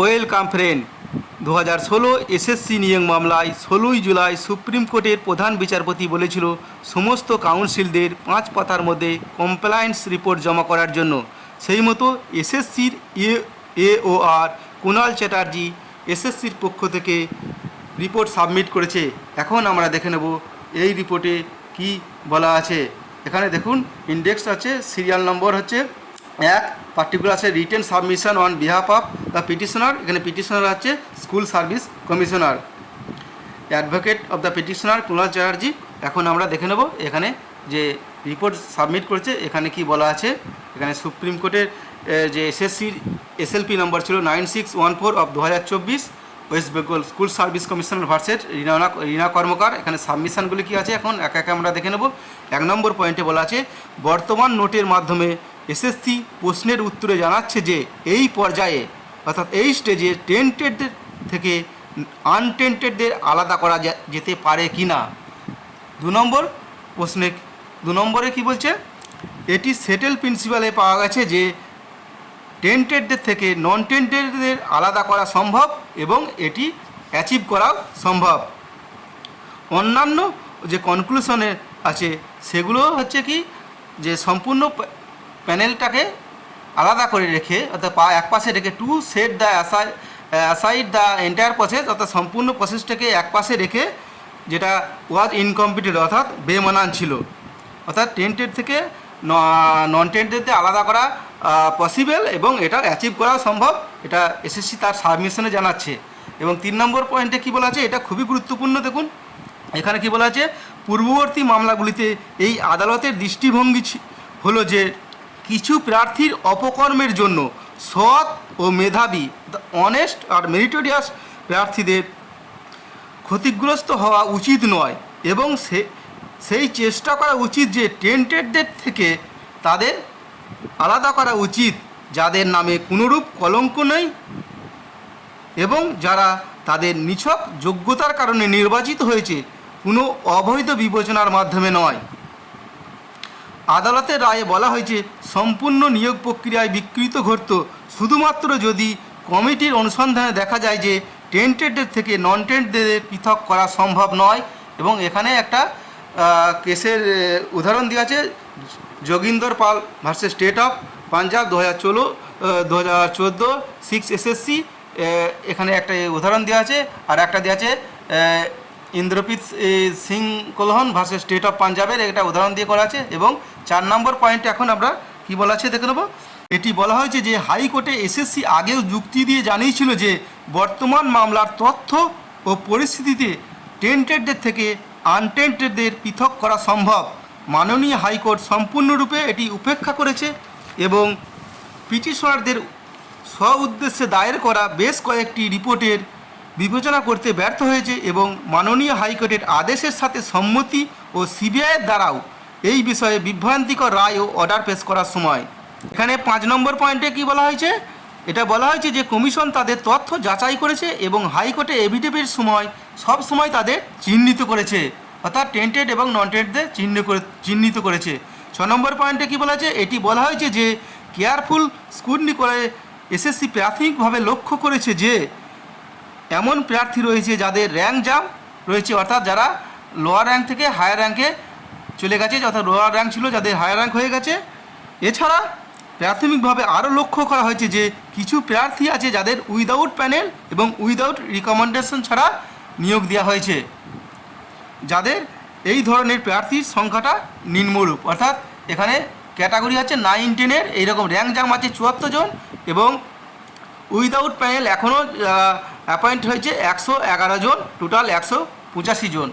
Welcome friend দু হাজার ষোলো এসএসসি নিয়োগ মামলায় ষোলোই জুলাই সুপ্রিম কোর্টের প্রধান বিচারপতি বলেছিল সমস্ত কাউন্সিলদের পাঁচ পাতার মধ্যে কমপ্লায়েন্স রিপোর্ট জমা করার জন্য। সেই মতো এসএসসির এ এওআর কুণাল চ্যাটার্জি এসএসসির পক্ষ থেকে রিপোর্ট সাবমিট করেছে। এখন আমরা দেখে নেব এই রিপোর্টে কি বলা আছে। এখানে দেখুন ইন্ডেক্স আছে সিরিয়াল নম্বর হচ্ছে এক পার্টিকুলার আছে written submission on behalf of the petitioner এখানে পিটিশনার আছে school service commissioner advocate of the petitioner Kunal Chatterjee এখন আমরা দেখে নেব এখানে যে রিপোর্ট সাবমিট করেছে, এখানে কি বলা আছে? এখানে সুপ্রিম কোর্টের যে এসএসসির এসএলপি নম্বর ছিল nine six one four of দু হাজার চব্বিশ West Bengal school service commissioner versus Rina Rina Karmakar এখানে সাবমিশনগুলি কী আছে এখন? একে একে আমরা দেখে নেব। এক নম্বর পয়েন্টে বলা আছে, বর্তমান নোটের মাধ্যমে এসএসসি প্রশ্নের উত্তরে জানাচ্ছে যে এই পর্যায়ে, অর্থাৎ এই স্টেজে টেন্টেডদের থেকে আনটেন্টেডদের আলাদা করা যেতে পারে কি না? দু নম্বর প্রশ্নে, দু নম্বরে কি বলছে? এটি সেটেল প্রিন্সিপালে পাওয়া গেছে যে টেন্টেডদের থেকে নন টেন্টেডদের আলাদা করা সম্ভব এবং এটি অ্যাচিভ করাও সম্ভব। অন্যান্য যে কনক্লুশনে আছে, সেগুলো হচ্ছে কি? যে সম্পূর্ণ প্যানেলটাকে আলাদা করে রেখে, অর্থাৎ পা এক পাশে রেখে to set the aside aside the entire process অর্থাৎ সম্পূর্ণ প্রসেসটাকে এক পাশে রেখে যেটা ওয়াজ ইনকমপ্লিটেড অর্থাৎ বেমানান ছিল। অর্থাৎ টেন্টেড থেকে নন টেন্টেডতে আলাদা করা পসিবল এবং এটা অ্যাচিভ করা সম্ভব, এটা এসএসসি তার সাবমিশনে জানাচ্ছে। এবং তিন নম্বর পয়েন্টে কী বলা আছে? এটা খুবই গুরুত্বপূর্ণ, দেখুন। এখানে কি বলা আছে? পূর্ববর্তী মামলাগুলিতে এই আদালতের দৃষ্টিভঙ্গি হলো যে কিছু প্রার্থীর অপকর্মের জন্য সৎ ও মেধাবী অনেস্ট আর মেরিটোরিয়াস প্রার্থীদের ক্ষতিগ্রস্ত হওয়া উচিত নয় এবং সে, সেই চেষ্টা করা উচিত যে টেন্টেডদের থেকে তাদের আলাদা করা উচিত, যাদের নামে কোনোরূপ কলঙ্ক নেই এবং যারা তাদের নিছক যোগ্যতার কারণে নির্বাচিত হয়েছে, কোনো অবৈধ বিবেচনার মাধ্যমে নয়। আদালতের রায়ে বলা হয়েছে, সম্পূর্ণ নিয়োগ প্রক্রিয়ায় বিকৃত ঘটত। শুধুমাত্র যদি কমিটির অনুসন্ধানে দেখা যায় যে টেন্টেডদের থেকে নন টেন্টদের পৃথক করা সম্ভব নয় এবং এখানে একটা কেসের উদাহরণ দেওয়া আছে, Joginder Pal versus state of Punjab দু হাজার ষোলো দু হাজার চোদ্দ, সিক্স এসএসসি এখানে একটা উদাহরণ দেওয়া আছে, আর একটা দেওয়া আছে Inderpreet A, Singh Kahlon versus state of পাঞ্জাবের এটা উদাহরণ দিয়ে করা আছে এবং চার নম্বর পয়েন্টে এখন আমরা কি বলা আছে দেখে নেব? এটি বলা হয়েছে যে হাইকোর্টে এসএসসি আগেও যুক্তি দিয়ে জানিয়েছিল যে বর্তমান মামলার তথ্য ও পরিস্থিতিতে টেন্টেডদের থেকে আনটেন্টেডদের পৃথক করা সম্ভব। মাননীয় হাইকোর্ট সম্পূর্ণরূপে এটি উপেক্ষা করেছে এবং পিটিশনারদের স্ব উদ্দেশ্যে দায়ের করা বেশ কয়েকটি রিপোর্টের বিবেচনা করতে ব্যর্থ হয়েছে এবং মাননীয় হাইকোর্টের আদেশের সাথে সম্মতি ও সিবিআইয়ের দ্বারাও এই বিষয়ে বিভ্রান্তিকর রায় ও অর্ডার পেশ করার সময়। এখানে পাঁচ নম্বর পয়েন্টে কি বলা হয়েছে? এটা বলা হয়েছে যে কমিশন তাদের তথ্য যাচাই করেছে এবং হাইকোর্টে এভিডেভির সময় সব সময় তাদের চিহ্নিত করেছে। অর্থাৎ টেন্টেড এবং নন টেন্টদের চিহ্ন করে, চিহ্নিত করেছে। ছ নম্বর পয়েন্টে কি বলা হয়েছে? এটি বলা হয়েছে যে কেয়ারফুল স্কুটনি করে এসএসসি প্রাথমিকভাবে লক্ষ্য করেছে যে এমন প্রার্থী রয়েছে যাদের র্যাঙ্ক জাম রয়েছে, অর্থাৎ যারা লোয়ার র্যাঙ্ক থেকে হায়ার র্যাঙ্কে চলে গেছে, অর্থাৎ লোয়ার র্যাঙ্ক ছিল, যাদের হায়ার র্যাঙ্ক হয়ে গেছে। এছাড়া প্রাথমিকভাবে আরও লক্ষ্য করা হয়েছে যে কিছু প্রার্থী আছে যাদের উইদাউট প্যানেল এবং উইদাউট রিকমেন্ডেশন ছাড়া নিয়োগ দেওয়া হয়েছে। যাদের এই ধরনের প্রার্থীর সংখ্যাটা নিম্নরূপ, অর্থাৎ এখানে ক্যাটাগরি আছে নাইন টেনের এইরকম র্যাঙ্ক জাম আছে চুয়াত্তর জন এবং উইদাউট প্যানেল এখনও অ্যাপয়েন্ট হয়েছে একশো এগারো জন টোটাল একশো পঁচাশি জন।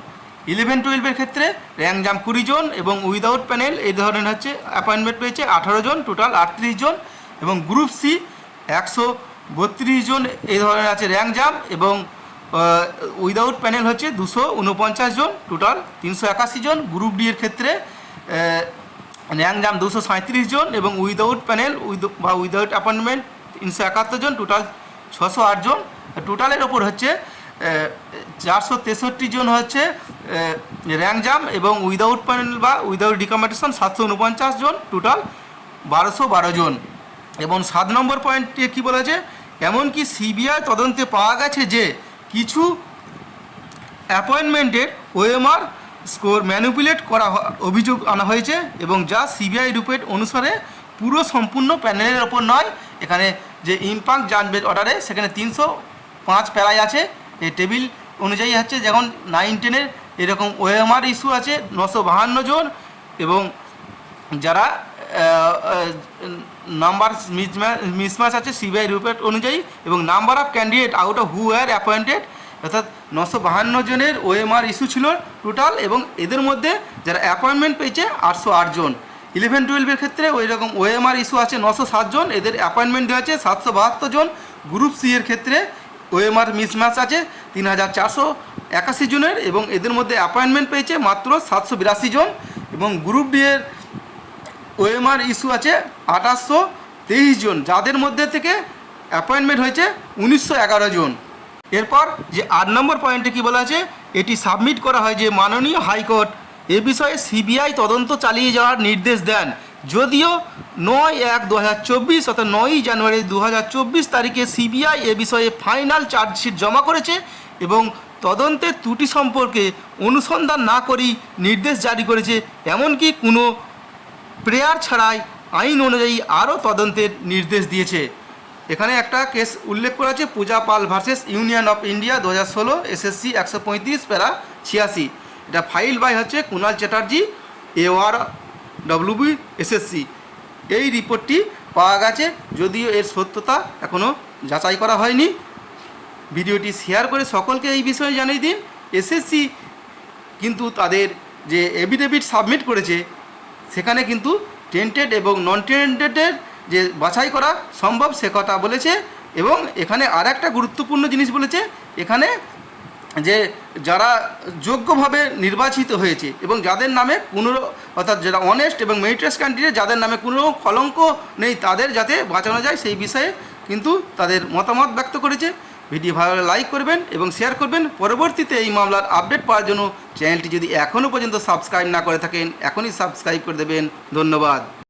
ইলেভেন টুয়েলভের ক্ষেত্রে র্যাঙ্ক জাম কুড়ি জন এবং উইদাউট প্যানেল এই ধরনের হচ্ছে অ্যাপয়েন্টমেন্ট পেয়েছে আঠারো জন টোটাল আটত্রিশ জন এবং গ্রুপ সি একশো বত্রিশ জন এই ধরনের আছে র্যাঙ্ক জাম এবং উইদাউট প্যানেল হচ্ছে দুশো উনপঞ্চাশ জন টোটাল তিনশো একাশি জন। গ্রুপ ডি এর ক্ষেত্রে র্যাঙ্ক জাম দুশো সাঁত্রিশ জন এবং উইদাউট প্যানেল বা উইদাউট অ্যাপয়েন্টমেন্ট তিনশো একাত্তর জন টোটাল ছশো আট জন। টোটালের ওপর হচ্ছে চারশো তেষট্টি জন হচ্ছে র্যাঙ্ক জাম এবং উইদাউট প্যানেল বা উইদাউট রিকমেন্ডেশন সাতশো উনপঞ্চাশ জন টোটাল বারোশো বারো জন। এবং সাত নম্বর পয়েন্টে কী বলা আছে এমনকি সিবিআই তদন্তে পাওয়া গেছে যে, কিছু অ্যাপয়েন্টমেন্টের ওএমআর স্কোর ম্যানিপুলেট করা অভিযোগ আনা হয়েছে এবং যা সিবিআই রুপেট অনুসারে পুরো সম্পূর্ণ প্যানেলের ওপর নয়। এখানে যে ইম্পাক্ট জাজমেন্ট অর্ডারে সেখানে তিনশো পাঁচ প্যারাই আছে। এই টেবিল অনুযায়ী হচ্ছে যেমন নাইন টেনের এরকম ওএমআর ইস্যু আছে, নশো বাহান্ন জন এবং যারা নাম্বার মিসম্যাচ আছে সিবিআই রিপোর্ট অনুযায়ী এবং number of candidate out of who are appointed অর্থাৎ নশো বাহান্ন জনের ওএমআর ইস্যু ছিল টোটাল এবং এদের মধ্যে যারা অ্যাপয়েন্টমেন্ট পেয়েছে আটশো আট জন। ইলেভেন টুয়েলভের ক্ষেত্রে ওই রকম ওএমআর ইস্যু আছে নশো সাতজন এদের অ্যাপয়েন্টমেন্ট দেওয়া আছে সাতশো বাহাত্তর জন। গ্রুপ সি এর ক্ষেত্রে ওএমআর মিসম্যাচ আছে তিন হাজার চারশো একাশি জনের এবং এদের মধ্যে অ্যাপয়েন্টমেন্ট পেয়েছে মাত্র সাতশো বিরাশি জন এবং গ্রুপ ডি এর ওএমআর ইস্যু আছে আঠাশশো তেইশ জন, যাদের মধ্যে থেকে অ্যাপয়েন্টমেন্ট হয়েছে উনিশশো এগারো জন। এরপর যে আট নম্বর পয়েন্টে কি বলা আছে, এটি সাবমিট করা হয় যে মাননীয় হাইকোর্ট এ বিষয়ে সিবিআই তদন্ত চালিয়ে যাওয়ার নির্দেশ দেন। যদিও নয় এক দু হাজার চব্বিশ অর্থাৎ নয়ই জানুয়ারি দু হাজার চব্বিশ তারিখে সিবিআই এ বিষয়ে ফাইনাল চার্জশিট জমা করেছে এবং তদন্তের ত্রুটি সম্পর্কে অনুসন্ধান না করেই নির্দেশ জারি করেছে, এমনকি কোনো প্রেয়ার ছাড়াই আইন অনুযায়ী আরও তদন্তের নির্দেশ দিয়েছে। এখানে একটা কেস উল্লেখ করা আছে, Puja Pal versus union of India দু হাজার ষোলো, এসএসসি একশো পঁয়ত্রিশ, প্যারা ছিয়াশি। এটা ফাইল বাই হচ্ছে কুণাল চ্যাটার্জি এওয়ার ডব্লিউবি এসএসসি এই রিপোর্টটি পাওয়া গেছে, যদিও এর সত্যতা এখনও যাচাই করা হয়নি। ভিডিওটি শেয়ার করে সকলকে এই বিষয়ে জানিয়ে দিন। এসএসসি কিন্তু তাদের যে এভিডেভিট সাবমিট করেছে, সেখানে কিন্তু টেন্টেড এবং নন টেন্টেডের যে বাছাই করা সম্ভব সে কথা বলেছে এবং এখানে আর একটা গুরুত্বপূর্ণ জিনিস বলেছে, এখানে যে যারা যোগ্যভাবে নির্বাচিত হয়েছে এবং যাদের নামে কোনো, অর্থাৎ যারা অনেস্ট এবং মেরিটাস ক্যান্ডিডেট যাদের নামে কোনো কলঙ্ক নেই, তাদের যাতে বাঁচানো যায় সেই বিষয়ে কিন্তু তাদের মতামত ব্যক্ত করেছে। ভিডিও ভালো লাইক করবেন এবং শেয়ার করবেন। পরবর্তীতে এই মামলার আপডেট পাওয়ার জন্য চ্যানেলটি যদি এখনও পর্যন্ত সাবস্ক্রাইব না করে থাকেন, এখনই সাবস্ক্রাইব করে দেবেন। ধন্যবাদ।